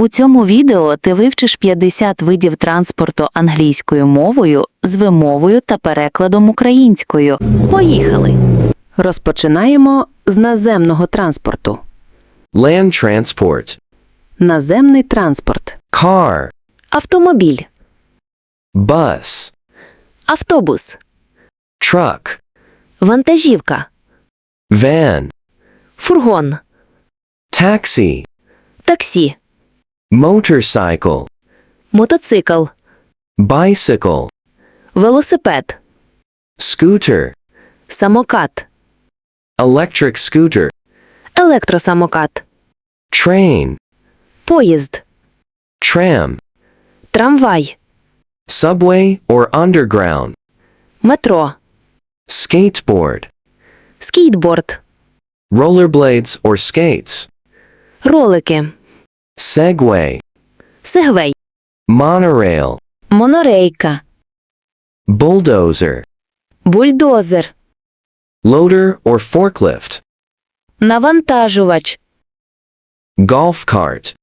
У цьому відео ти вивчиш 50 видів транспорту англійською мовою з вимовою та перекладом українською. Поїхали! Розпочинаємо з наземного транспорту. Land transport. Наземний транспорт. Car. Автомобіль, Bus. автобус, Truck. вантажівка, Van. фургон, Taxi. таксі, Motorcycle. мотоцикл, Bicycle. велосипед, Scooter. самокат, Electric scooter. електросамокат, Train. поїзд, Tram. трамвай, Subway or underground. метро, Skateboard. скейтборд, Rollerblades or skates. ролики, Segway. сегвей, Monorail. монорейка, Bulldozer. бульдозер, Loader or forklift. навантажувач, Golf cart.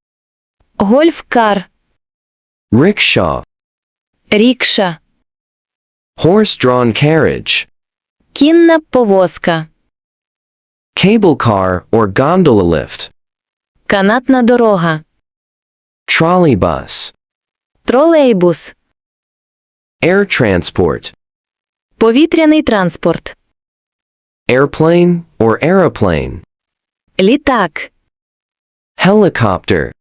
гольфкар, Rickshaw. рікша, Horse-drawn carriage. кінна повозка, Cable car or gondola lift. канатна дорога, Trolleybus. тролейбус, Air transport. повітряний транспорт, Airplane or aeroplane. літак, Helicopter.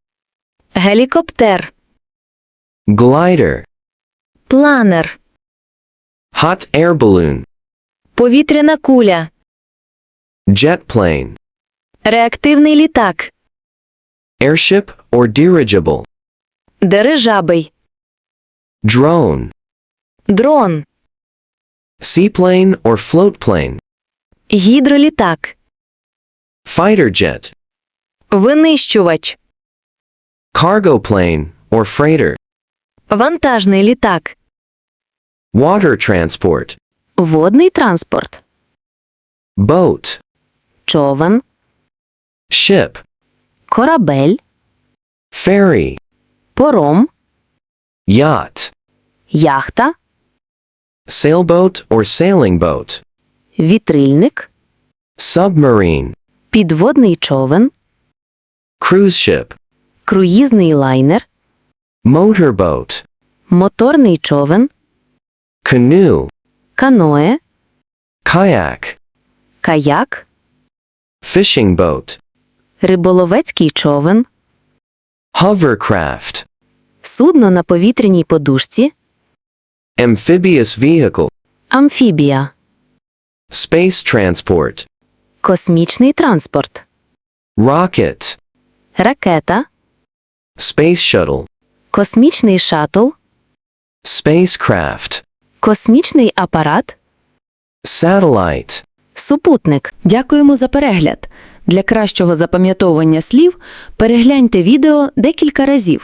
гелікоптер, Glider. планер, Hot air balloon. повітряна куля, Jet plane. реактивний літак, Airship or dirigible. дирижабель, Drone. дрон, Seaplane or float plane. гідролітак, Fighter jet. винищувач, Cargo plane or freighter. вантажний літак, Water transport. водний транспорт, Boat. човен, Ship. Корабель, Ferry. пором, Yacht. яхта, Sailboat or sailing boat. вітрильник, Submarine. підводний човен, Cruise ship. круїзний лайнер, Motorboat. моторний човен, Canoe. каное, Kayak. каяк, Fishing boat. Риболовецький човен, Hovercraft. судно на повітряній подушці, Amphibious vehicle. амфібія, Space transport. космічний транспорт, Rocket. ракета, Space shuttle. космічний шатл, Spacecraft. космічний апарат, Satellite. супутник. Дякуємо за перегляд. Для кращого запам'ятовування слів перегляньте відео декілька разів.